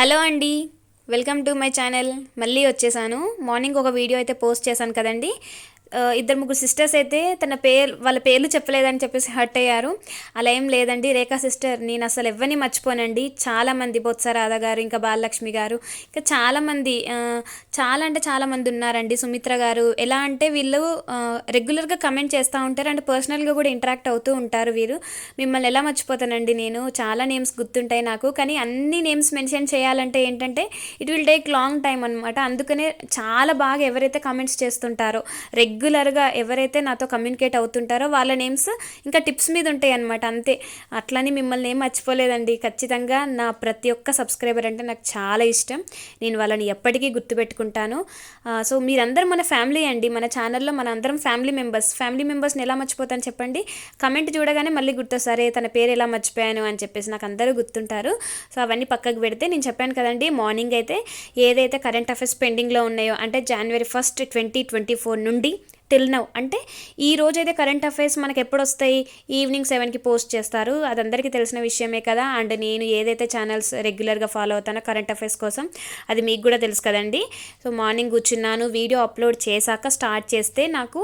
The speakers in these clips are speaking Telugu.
హలో అండి. Welcome to my channel. మళ్ళీ వచ్చేసాను. మార్నింగ్ ఒక వీడియో అయితే పోస్ట్ చేశాను కదండి. ఇద్దరు ముగ్గురు సిస్టర్స్ అయితే తన పేరు వాళ్ళ పేర్లు చెప్పలేదని చెప్పేసి హర్ట్ అయ్యారు. అలా ఏం లేదండి. రేఖా సిస్టర్ నేను అసలు ఎవరిని మర్చిపోనండి. చాలామంది బొత్స రాధా గారు ఇంకా బాలలక్ష్మి గారు ఇంకా చాలామంది చాలా అంటే చాలామంది ఉన్నారండి. సుమిత్ర గారు ఎలా అంటే వీళ్ళు రెగ్యులర్గా కమెంట్ చేస్తూ ఉంటారు అండ్ పర్సనల్గా కూడా ఇంటరాక్ట్ అవుతూ ఉంటారు వీరు. మిమ్మల్ని ఎలా మర్చిపోతానండి నేను? చాలా నేమ్స్ గుర్తుంటాయి నాకు. కానీ అన్ని నేమ్స్ మెన్షన్ చేయాలంటే ఏంటంటే it will take long time అనమాట అందుకనే చాలా బాగా ఎవరైతే కమెంట్స్ చేస్తుంటారో రెగ్యులర్గా ఎవరైతే నాతో కమ్యూనికేట్ అవుతుంటారో వాళ్ళ నేమ్స్ ఇంకా టిప్స్ మీద ఉంటాయి అనమాట అంతే. అట్లని మిమ్మల్ని ఏం మర్చిపోలేదండి. ఖచ్చితంగా నా ప్రతి ఒక్క సబ్స్క్రైబర్ అంటే నాకు చాలా ఇష్టం. నేను వాళ్ళని ఎప్పటికీ గుర్తుపెట్టుకుంటాను. సో మీరందరూ మన ఫ్యామిలీ అండి. మన ఛానల్లో మన అందరం ఫ్యామిలీ మెంబర్స్. ఫ్యామిలీ మెంబర్స్ని ఎలా మర్చిపోతాను చెప్పండి? కమెంట్ చూడగానే మళ్ళీ గుర్తొస్తారే. తన పేరు ఎలా మర్చిపోయాను? అని చెప్పేసి నాకు అందరూ గుర్తుంటారు. సో అవన్నీ పక్కకు పెడితే నేను చెప్పాను కదండి మార్నింగ్ అయితే ఏదైతే కరెంట్ అఫైర్స్ పెండింగ్లో ఉన్నాయో అంటే జనవరి ఫస్ట్ ట్వంటీ ట్వంటీ ఫోర్ నుండి టిల్ నౌ అంటే ఈ రోజైతే కరెంట్ అఫైర్స్ మనకి ఎప్పుడు వస్తాయి ఈవినింగ్ సెవెన్కి పోస్ట్ చేస్తారు. అది అందరికీ తెలిసిన విషయమే కదా. అండ్ నేను ఏదైతే ఛానల్స్ రెగ్యులర్గా ఫాలో అవుతానో కరెంట్ అఫైర్స్ కోసం అది మీకు కూడా తెలుసు కదండి. సో మార్నింగ్ కూర్చున్నాను వీడియో అప్లోడ్ చేశాక స్టార్ట్ చేస్తే నాకు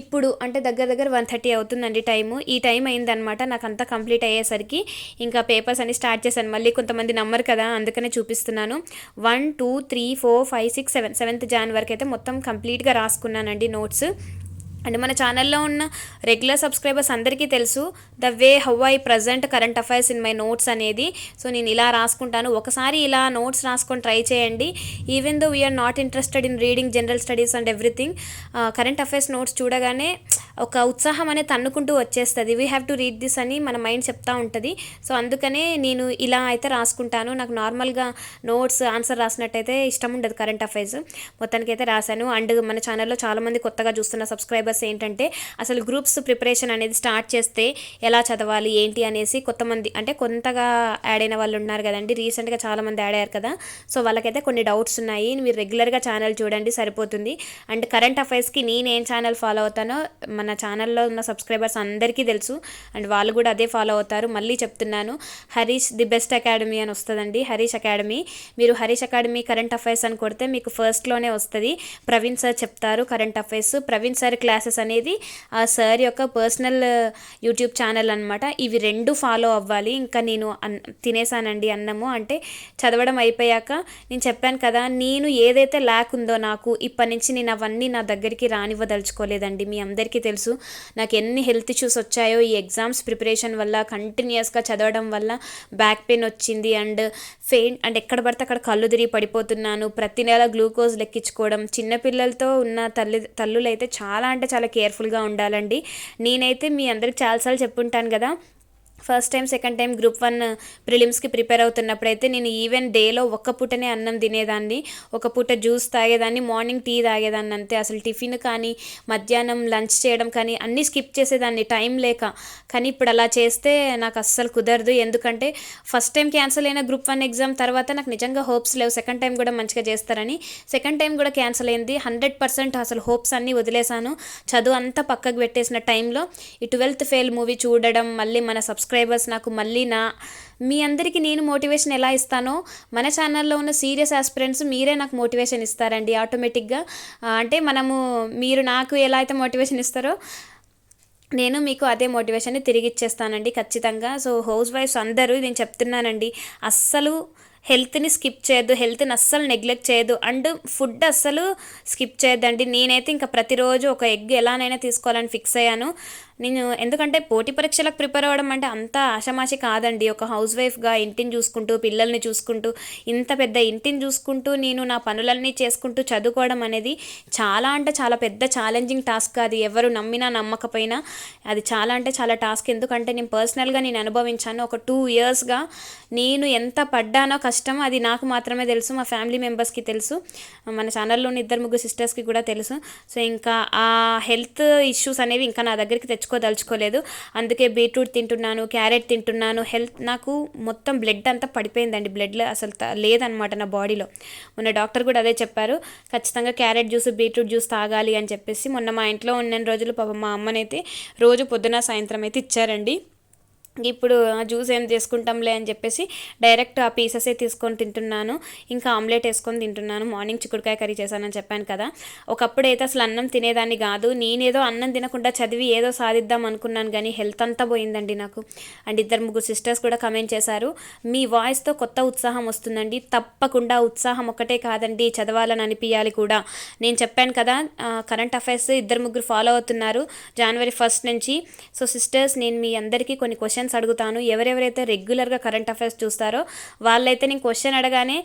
ఇప్పుడు అంటే దగ్గర దగ్గర వన్ థర్టీ అవుతుందండి టైము ఈ టైం అయిందనమాట నాకు అంతా కంప్లీట్ అయ్యేసరికి ఇంకా పేపర్స్ అన్ని స్టార్ట్ చేశాను. మళ్ళీ కొంతమంది నమ్మరు కదా అందుకనే చూపిస్తున్నాను. One two three four five six seven seventh Jan వరకు అయితే మొత్తం కంప్లీట్గా రాసుకున్నానండి నోట్స్ అండ్ మన ఛానల్లో ఉన్న రెగ్యులర్ సబ్స్క్రైబర్స్ అందరికీ తెలుసు the way how I present current affairs in my notes అనేది. సో నేను ఇలా రాసుకుంటాను. ఒకసారి ఇలా నోట్స్ రాసుకొని ట్రై చేయండి. Even though we're not interested in reading general studies and everything current affairs notes చూడగానే ఒక ఉత్సాహం అనేది తన్నుకుంటూ వచ్చేస్తుంది. We have to read this అని మన మైండ్ చెప్తా ఉంటుంది. సో అందుకనే నేను ఇలా అయితే రాసుకుంటాను. నాకు నార్మల్గా నోట్స్ ఆన్సర్ రాసినట్టయితే ఇష్టం ఉండదు కరెంట్ అఫైర్స్ మొత్తానికి అయితే రాశాను. అండ్ మన ఛానల్లో చాలామంది కొత్తగా చూస్తున్న సబ్స్క్రైబర్స్ ఏంటంటే అసలు గ్రూప్స్ ప్రిపరేషన్ అనేది స్టార్ట్ చేస్తే ఎలా చదవాలి ఏంటి అనేసి కొంతమంది అంటే కొంతగా యాడ్ అయిన వాళ్ళు ఉన్నారు కదండి. రీసెంట్గా చాలామంది యాడ్ అయ్యారు కదా. సో వాళ్ళకైతే కొన్ని డౌట్స్ ఉన్నాయి. మీరు రెగ్యులర్గా ఛానల్ చూడండి సరిపోతుంది. అండ్ కరెంట్ అఫైర్స్కి నేను ఏం ఛానల్ ఫాలో అవుతానో మన ఛానల్లో ఉన్న సబ్స్క్రైబర్స్ అందరికీ తెలుసు. అండ్ వాళ్ళు కూడా అదే ఫాలో అవుతారు. మళ్ళీ చెప్తున్నాను. హరీష్ ది బెస్ట్ అకాడమీ అని వస్తుందండి. హరీష్ అకాడమీ. మీరు హరీష్ అకాడమీ కరెంట్ అఫైర్స్ అని కొడితే మీకు ఫస్ట్లోనే వస్తుంది. ప్రవీణ్ సార్ చెప్తారు current affairs Praveen sir classes అనేది ఆ సార్ యొక్క పర్సనల్ యూట్యూబ్ ఛానల్ అనమాట ఇవి రెండు ఫాలో అవ్వాలి. ఇంకా నేను అన్ తినేసానండి అన్నము. అంటే చదవడం అయిపోయాక నేను చెప్పాను కదా నేను ఏదైతే ల్యాక్ ఉందో నాకు ఇప్పటి నుంచి నేను అవన్నీ నా దగ్గరికి రానివ్వదలుచుకోలేదండి. మీ అందరికీ తెలుసు. నాకు ఎన్ని హెల్త్ ఇష్యూస్ వచ్చాయో ఈ ఎగ్జామ్స్ ప్రిపరేషన్ వల్ల కంటిన్యూస్గా చదవడం వల్ల బ్యాక్ పెయిన్ వచ్చింది. అండ్ ఫెయిన్ అండ్ ఎక్కడ పడితే అక్కడ కళ్ళు తిరిగి పడిపోతున్నాను. ప్రతి నెల గ్లూకోజ్ లెక్కించుకోవడం. చిన్నపిల్లలతో ఉన్న తల్లి తల్లులైతే చాలా అంటే చాలా కేర్ఫుల్గా ఉండాలండి. నేనైతే మీ అందరికి చాలాసార్లు చెప్పుంటాను కదా first time second time group one ప్రిలిమ్స్కి prepare అవుతున్నప్పుడైతే నేను ఈవెన్ డేలో ఒక్క పూటనే అన్నం తినేదాన్ని. ఒక పూట జ్యూస్ తాగేదాన్ని మార్నింగ్ టీ తాగేదాన్ని అంతే. అసలు టిఫిన్ కానీ మధ్యాహ్నం లంచ్ చేయడం కానీ అన్నీ స్కిప్ చేసేదాన్ని టైం లేక. కానీ ఇప్పుడు అలా చేస్తే నాకు అస్సలు కుదరదు. ఎందుకంటే ఫస్ట్ టైం క్యాన్సిల్ అయిన గ్రూప్ వన్ ఎగ్జామ్ తర్వాత నాకు నిజంగా హోప్స్ లేవు. సెకండ్ టైం కూడా మంచిగా చేస్తారని. సెకండ్ టైం కూడా క్యాన్సిల్ అయింది. హండ్రెడ్ పర్సెంట్ అసలు హోప్స్ అన్నీ వదిలేశాను. చదువు అంతా పక్కకు పెట్టేసిన టైంలో ఈ ట్వెల్త్ ఫెయిల్ మూవీ చూడడం మళ్ళీ మన సబ్స్క్రైబర్స్ నాకు మళ్ళీ నా మీ అందరికీ నేను మోటివేషన్ ఎలా ఇస్తానో మన ఛానల్లో ఉన్న సీరియస్ ఆస్పిరెంట్స్ మీరే నాకు మోటివేషన్ ఇస్తారండి ఆటోమేటిక్గా అంటే మనము మీరు నాకు ఎలా అయితే మోటివేషన్ ఇస్తారో నేను మీకు అదే మోటివేషన్ని తిరిగి ఇచ్చేస్తానండి ఖచ్చితంగా. సో హౌస్ వైఫ్స్ అందరూ నేను చెప్తున్నానండి అస్సలు హెల్త్ని స్కిప్ చేయొద్దు హెల్త్ని అస్సలు నెగ్లెక్ట్ చేయొద్దు. అండ్ ఫుడ్ అస్సలు స్కిప్ చేయొద్దండి. నేనైతే ఇంకా ప్రతిరోజు ఒక ఎగ్ ఎలానైనా తీసుకోవాలని ఫిక్స్ అయ్యాను. నేను ఎందుకంటే పోటీ పరీక్షలకు ప్రిపేర్ అవ్వడం అంటే అంత ఆషమాషి కాదండి. ఒక హౌస్ వైఫ్గా ఇంటిని చూసుకుంటూ పిల్లల్ని చూసుకుంటూ ఇంత పెద్ద ఇంటిని చూసుకుంటూ నేను నా పనులన్నీ చేసుకుంటూ చదువుకోవడం అనేది చాలా అంటే చాలా పెద్ద ఛాలెంజింగ్ టాస్క్ అది ఎవరు నమ్మినా నమ్మకపోయినా అది చాలా అంటే చాలా టాస్క్ ఎందుకంటే నేను పర్సనల్గా నేను అనుభవించాను. ఒక టూ ఇయర్స్గా నేను ఎంత పడ్డానో కష్టం అది నాకు మాత్రమే తెలుసు. మా ఫ్యామిలీ మెంబర్స్కి తెలుసు. మన ఛానల్లోని ఇద్దరు ముగ్గురు సిస్టర్స్కి కూడా తెలుసు. సో ఇంకా ఆ హెల్త్ ఇష్యూస్ అనేవి ఇంకా నా దగ్గరికి తెచ్చు తెచ్చుకోదలుచుకోలేదు అందుకే బీట్రూట్ తింటున్నాను క్యారెట్ తింటున్నాను. హెల్త్ నాకు మొత్తం బ్లడ్ అంతా పడిపోయిందండి. బ్లడ్లో అసలు త- లేదనమాట నా బాడీలో. మొన్న డాక్టర్ కూడా అదే చెప్పారు. ఖచ్చితంగా క్యారెట్ జ్యూస్ బీట్రూట్ జ్యూస్ తాగాలి అని చెప్పేసి మొన్న మా ఇంట్లో ఉన్న రోజులు పాపం మా అమ్మనైతే రోజు పొద్దున సాయంత్రం అయితే ఇచ్చారండి. ఇప్పుడు ఆ జ్యూస్ ఏం చేసుకుంటాంలే అని చెప్పేసి డైరెక్ట్ ఆ పీసెసే తీసుకొని తింటున్నాను. ఇంకా ఆమ్లెట్ వేసుకొని తింటున్నాను. మార్నింగ్ చిక్కుడుకాయ కర్రీ చేశానని చెప్పాను కదా. ఒకప్పుడు అయితే అసలు అన్నం తినేదాన్ని కాదు. నేనేదో అన్నం తినకుండా చదివి ఏదో సాధిద్దాం అనుకున్నాను కానీ హెల్త్ అంతా పోయిందండి నాకు. అండ్ ఇద్దరు ముగ్గురు సిస్టర్స్ కూడా కమెంట్ చేశారు మీ వాయిస్తో కొత్త ఉత్సాహం వస్తుందండి. తప్పకుండా ఉత్సాహం ఒక్కటే కాదండి. చదవాలని అనిపించాలి కూడా. నేను చెప్పాను కదా కరెంట్ అఫైర్స్ ఇద్దరు ముగ్గురు ఫాలో అవుతున్నారు. జనవరి ఫస్ట్ నుంచి. సో సిస్టర్స్ నేను మీ అందరికీ కొన్ని క్వశ్చన్స్ అడుగుతాను. ఎవరెవరైతే రెగ్యులర్గా కరెంట్ అఫైర్స్ చూస్తారో వాళ్ళైతే నేను క్వశ్చన్ అడగానే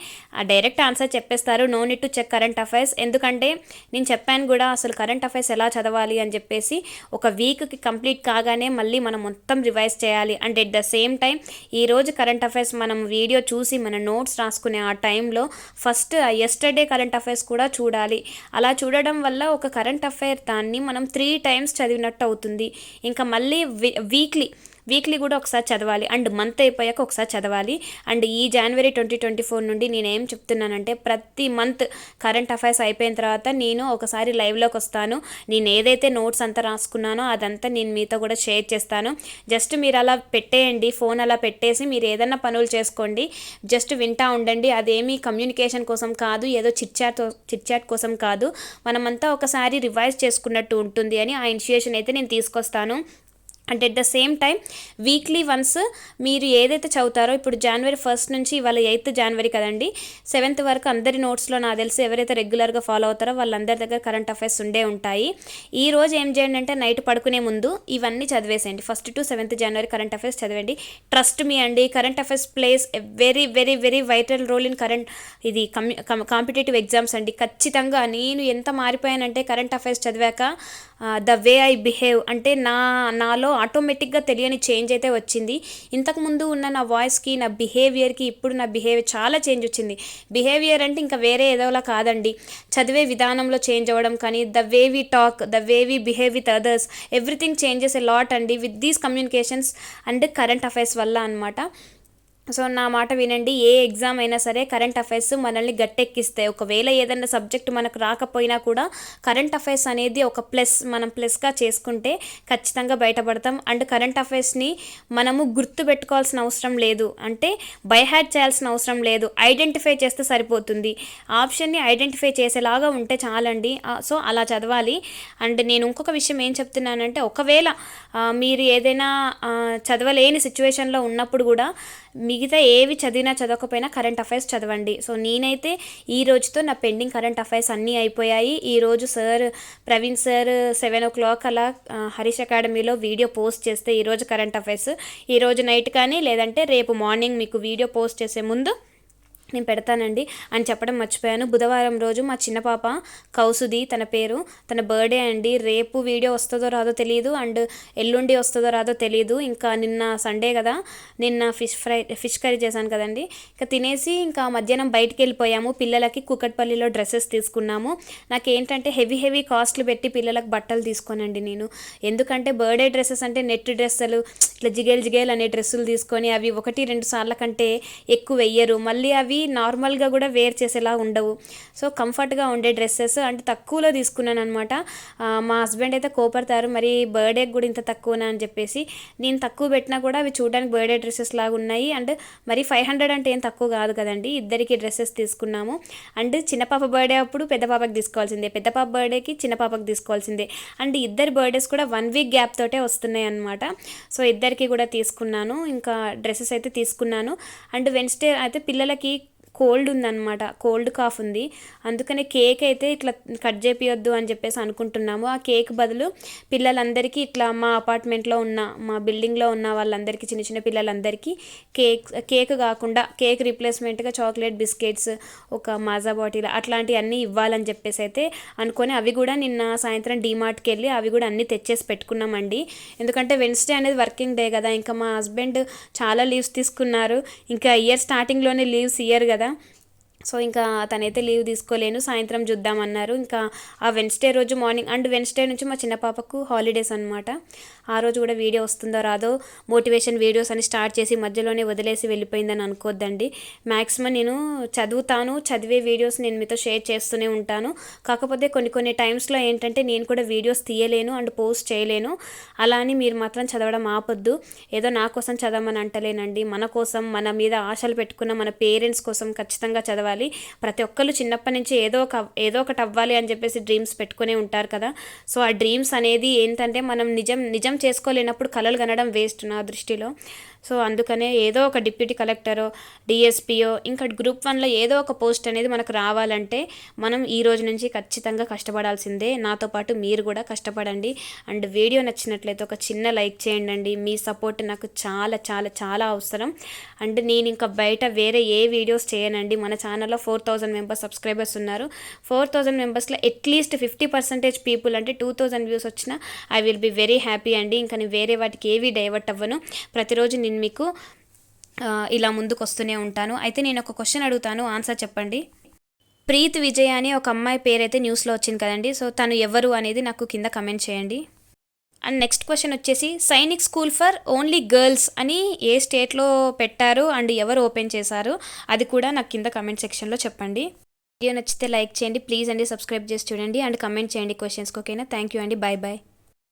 డైరెక్ట్ ఆన్సర్ చెప్పేస్తారు. No need to check current affairs ఎందుకంటే నేను చెప్పాను కూడా అసలు కరెంట్ అఫైర్స్ ఎలా చదవాలి అని చెప్పేసి ఒక వీక్కి కంప్లీట్ కాగానే మళ్ళీ మనం మొత్తం రివైజ్ చేయాలి. And at the same time ఈరోజు కరెంట్ అఫైర్స్ మనం వీడియో చూసి మన నోట్స్ రాసుకునే ఆ టైంలో ఫస్ట్ ఎస్టర్డే కరెంట్ అఫైర్స్ కూడా చూడాలి. అలా చూడడం వల్ల ఒక కరెంట్ అఫైర్ దాన్ని మనం త్రీ టైమ్స్ చదివినట్టు అవుతుంది. ఇంకా మళ్ళీ వీక్లీ వీక్లీ కూడా ఒకసారి చదవాలి. అండ్ మంత్ అయిపోయాక ఒకసారి చదవాలి. అండ్ ఈ జనవరి ట్వంటీ ట్వంటీ ఫోర్ నుండి నేను ఏం చెప్తున్నానంటే ప్రతి మంత్ కరెంట్ అఫైర్స్ అయిపోయిన తర్వాత నేను ఒకసారి లైవ్లోకి వస్తాను. నేను ఏదైతే నోట్స్ అంతా రాసుకున్నానో అదంతా నేను మీతో కూడా షేర్ చేస్తాను. జస్ట్ మీరు అలా పెట్టేయండి. ఫోన్ అలా పెట్టేసి మీరు ఏదైనా పనులు చేసుకోండి. జస్ట్ వింటా ఉండండి. అదేమీ కమ్యూనికేషన్ కోసం కాదు ఏదో చిట్చాట్ చిట్చాట్ కోసం కాదు. మనమంతా ఒకసారి రివైజ్ చేసుకున్నట్టు ఉంటుంది అని ఆ ఇనిషియేషన్ అయితే నేను తీసుకొస్తాను. And at the same time weekly once మీరు ఏదైతే చదువుతారో ఇప్పుడు జనవరి ఫస్ట్ నుంచి ఇవాళ ఎయిత్ జనవరి కదండి సెవెంత్ వరకు అందరి నోట్స్లో నాకు తెలిసి ఎవరైతే రెగ్యులర్గా ఫాలో అవుతారో వాళ్ళందరి దగ్గర కరెంట్ అఫైర్స్ ఉండే ఉంటాయి. ఈ రోజు ఏం చేయండి అంటే నైట్ పడుకునే ముందు ఇవన్నీ చదివేసేయండి. First to seventh January current affairs చదవండి. ట్రస్ట్ మీ అండి current affairs plays very very very vital role in current ఇది కాంపిటేటివ్ ఎగ్జామ్స్ అండి. ఖచ్చితంగా నేను ఎంత మారిపోయానంటే కరెంట్ అఫైర్స్ చదివాక ద వే ఐ బిహేవ్ అంటే నా నాలో ఆటోమేటిక్గా తెలియని చేంజ్ అయితే వచ్చింది. ఇంతకుముందు ఉన్న నా వాయిస్కి నా బిహేవియర్కి ఇప్పుడు నా బిహేవియర్ చాలా చేంజ్ వచ్చింది. బిహేవియర్ అంటే ఇంకా వేరే ఏదోలా కాదండి. చదివే విధానంలో చేంజ్ అవ్వడం కానీ the way we talk the way we behave with others everything changes a lot అండి. With these communications and current affairs వల్ల అనమాట సో నా మాట వినండి ఏ ఎగ్జామ్ అయినా సరే కరెంట్ అఫైర్స్ మనల్ని గట్టెక్కిస్తాయి. ఒకవేళ ఏదైనా సబ్జెక్ట్ మనకు రాకపోయినా కూడా కరెంట్ అఫైర్స్ అనేది ఒక ప్లస్ మనం ప్లస్గా చేసుకుంటే ఖచ్చితంగా బయటపడతాం. అండ్ కరెంట్ అఫైర్స్ని మనము గుర్తు పెట్టుకోవాల్సిన అవసరం లేదు. అంటే బైహ్యాడ్ చేయాల్సిన అవసరం లేదు. ఐడెంటిఫై చేస్తే సరిపోతుంది. ఆప్షన్ని ఐడెంటిఫై చేసేలాగా ఉంటే చాలండి. సో అలా చదవాలి. అండ్ నేను ఇంకొక విషయం ఏం చెప్తున్నానంటే ఒకవేళ మీరు ఏదైనా చదవలేని సిచ్యువేషన్లో ఉన్నప్పుడు కూడా మిగతా ఏవి చదివినా చదవకపోయినా కరెంట్ అఫైర్స్ చదవండి. సో నేనైతే ఈ రోజుతో నా పెండింగ్ కరెంట్ అఫైర్స్ అన్నీ అయిపోయాయి. ఈరోజు sir Praveen sir seven o'clock అలా హరీష్ అకాడమీలో వీడియో పోస్ట్ చేస్తే ఈరోజు కరెంట్ అఫైర్స్. ఈరోజు నైట్ కానీ లేదంటే రేపు మార్నింగ్ మీకు వీడియో పోస్ట్ చేసే ముందు నేను పెడతానండి అని చెప్పడం మర్చిపోయాను. బుధవారం రోజు మా చిన్న పాప కౌసుది తన పేరు తన బర్త్డే అండి. రేపు వీడియో వస్తుందో రాదో తెలియదు అండ్ ఎల్లుండి వస్తుందో రాదో తెలియదు ఇంకా నిన్న సండే కదా నిన్న ఫిష్ ఫ్రై ఫిష్ కర్రీ చేశాను కదండి. ఇంకా తినేసి ఇంకా మధ్యాహ్నం బయటికి వెళ్ళిపోయాము. పిల్లలకి కుకట్పల్లిలో డ్రెస్సెస్ తీసుకున్నాము. నాకు ఏంటంటే హెవీ హెవీ కాస్ట్లు పెట్టి పిల్లలకు బట్టలు తీసుకోనండి నేను. ఎందుకంటే బర్త్డే డ్రెస్సెస్ అంటే నెట్ డ్రెస్సులు ఇట్లా జిగేల్ జిగేల్ అనే డ్రెస్సులు తీసుకొని అవి ఒకటి రెండు సార్ల కంటే ఎక్కువ వెయ్యరు. మళ్ళీ అవి నార్మల్గా కూడా వేర్ చేసేలా ఉండవు. సో కంఫర్ట్గా ఉండే డ్రెస్సెస్ అంటే తక్కువలో తీసుకున్నాను అనమాట మా హస్బెండ్ అయితే కోపడతారు మరి బర్త్డేకి కూడా ఇంత తక్కువనా? అని చెప్పేసి. నేను తక్కువ పెట్టినా కూడా అవి చూడడానికి బర్త్డే డ్రెస్సెస్ లాగా ఉన్నాయి. అండ్ మరి ఫైవ్ హండ్రెడ్ అంటే ఏం తక్కువ కాదు కదండి. ఇద్దరికి డ్రెస్సెస్ తీసుకున్నాము. అండ్ చిన్న పాప బర్త్డే అప్పుడు పెద్ద పాపకి తీసుకోవాల్సిందే. పెద్ద పాప బర్త్డేకి చిన్న పాపకి తీసుకోవాల్సిందే. అండ్ ఇద్దరు బర్త్డేస్ కూడా వన్ వీక్ గ్యాప్ తోటే వస్తున్నాయి అనమాట సో ఇద్దరికి కూడా తీసుకున్నాను. ఇంకా డ్రెస్సెస్ అయితే తీసుకున్నాను. అండ్ వెన్స్డే అయితే పిల్లలకి కోల్డ్ ఉందన్నమాట. కోల్డ్ కాఫ్ ఉంది. అందుకనే కేక్ అయితే ఇట్లా కట్ చేపియొద్దు అని చెప్పేసి అనుకుంటున్నాము. ఆ కేక్ బదులు పిల్లలందరికీ ఇట్లా మా అపార్ట్మెంట్లో ఉన్న మా బిల్డింగ్లో ఉన్న వాళ్ళందరికీ చిన్న చిన్న పిల్లలందరికీ కేక్ కేక్ కాకుండా కేక్ రీప్లేస్మెంట్గా చాక్లెట్ బిస్కెట్స్ ఒక మాజా బాటిల్ అట్లాంటివన్నీ ఇవ్వాలని చెప్పేసి అయితే అనుకొని అవి కూడా నిన్న సాయంత్రం డీమార్ట్కి వెళ్ళి అవి కూడా అన్నీ తెచ్చేసి పెట్టుకున్నామండి. ఎందుకంటే వెన్స్డే అనేది వర్కింగ్ డే కదా. ఇంకా మా హస్బెండ్ చాలా లీవ్స్ తీసుకున్నారు. ఇంకా ఇయర్ స్టార్టింగ్లోనే లీవ్స్ ఇయ్యరు కదా. సో ఇంకా తనైతే లీవ్ తీసుకోలేను. సాయంత్రం చూద్దామన్నారు. ఇంకా ఆ వెన్స్డే రోజు మార్నింగ్ అండ్ వెన్స్డే నుంచి మా చిన్న పాపకు హాలిడేస్ అనమాట ఆ రోజు కూడా వీడియో వస్తుందో రాదో మోటివేషన్ వీడియోస్ అని స్టార్ట్ చేసి మధ్యలోనే వదిలేసి వెళ్ళిపోయిందని అనుకోద్దండి. మ్యాక్సిమం నేను చదువుతాను చదివే వీడియోస్ నేను మీతో షేర్ చేస్తూనే ఉంటాను. కాకపోతే కొన్ని కొన్ని టైమ్స్లో ఏంటంటే నేను కూడా వీడియోస్ తీయలేను అండ్ పోస్ట్ చేయలేను. అలా అని మీరు మాత్రం చదవడం ఆపొద్దు. ఏదో నా కోసం చదవమని అంటలేనండి. మన కోసం మన మీద ఆశలు పెట్టుకున్న మన పేరెంట్స్ కోసం ఖచ్చితంగా చదవాలి. ప్రతి ఒక్కళ్ళు చిన్నప్పటి నుంచి ఏదో ఒక ఏదో ఒకటి అవ్వాలి అని చెప్పేసి డ్రీమ్స్ పెట్టుకునే ఉంటారు కదా. సో ఆ డ్రీమ్స్ అనేది ఏంటంటే మనం నిజం నిజం చేసుకోలేనప్పుడు కళలు కనడం వేస్ట్ నా దృష్టిలో. సో అందుకనే ఏదో ఒక డిప్యూటీ కలెక్టరో డిఎస్పియో ఇంకా గ్రూప్ వన్లో ఏదో ఒక పోస్ట్ అనేది మనకు రావాలంటే మనం ఈ రోజు నుంచి ఖచ్చితంగా కష్టపడాల్సిందే. నాతో పాటు మీరు కూడా కష్టపడండి. అండ్ వీడియో నచ్చినట్లయితే ఒక చిన్న లైక్ చేయండి మీ సపోర్ట్ నాకు చాలా చాలా చాలా అవసరం. అండ్ నేను ఇంకా బయట వేరే ఏ వీడియోస్ చేయనండి. మన ఛానల్లో ఫోర్ థౌజండ్ మెంబర్స్ సబ్స్క్రైబర్స్ ఉన్నారు. ఫోర్ థౌజండ్ మెంబర్స్లో at least fifty percentage people అంటే టూ థౌజండ్ వ్యూస్ వచ్చినా I will be very happy అండి. ఇంకా నేను వేరే వాటికి ఏవి డైవర్ట్ అవ్వను. ప్రతిరోజు నేను మీకు ఇలా ముందుకు వస్తూనే ఉంటాను. అయితే నేను ఒక క్వశ్చన్ అడుగుతాను. ఆన్సర్ చెప్పండి. ప్రీత్ విజయ్ అని ఒక అమ్మాయి పేరైతే న్యూస్లో వచ్చింది కదండి. సో తను ఎవరు అనేది నాకు కింద కమెంట్ చేయండి. అండ్ నెక్స్ట్ క్వశ్చన్ వచ్చేసి Sainik school for only girls అని ఏ స్టేట్లో పెట్టారు అండ్ ఎవరు ఓపెన్ చేశారు? అది కూడా నాకు కింద కమెంట్ సెక్షన్లో చెప్పండి. వీడియో నచ్చితే లైక్ చేయండి. ప్లీజ్ అండి సబ్స్క్రైబ్ చేసి చూడండి. అండ్ కమెంట్ చేయండి క్వశ్చన్స్కి ఓకేనా? థ్యాంక్ యూ అండి. Bye bye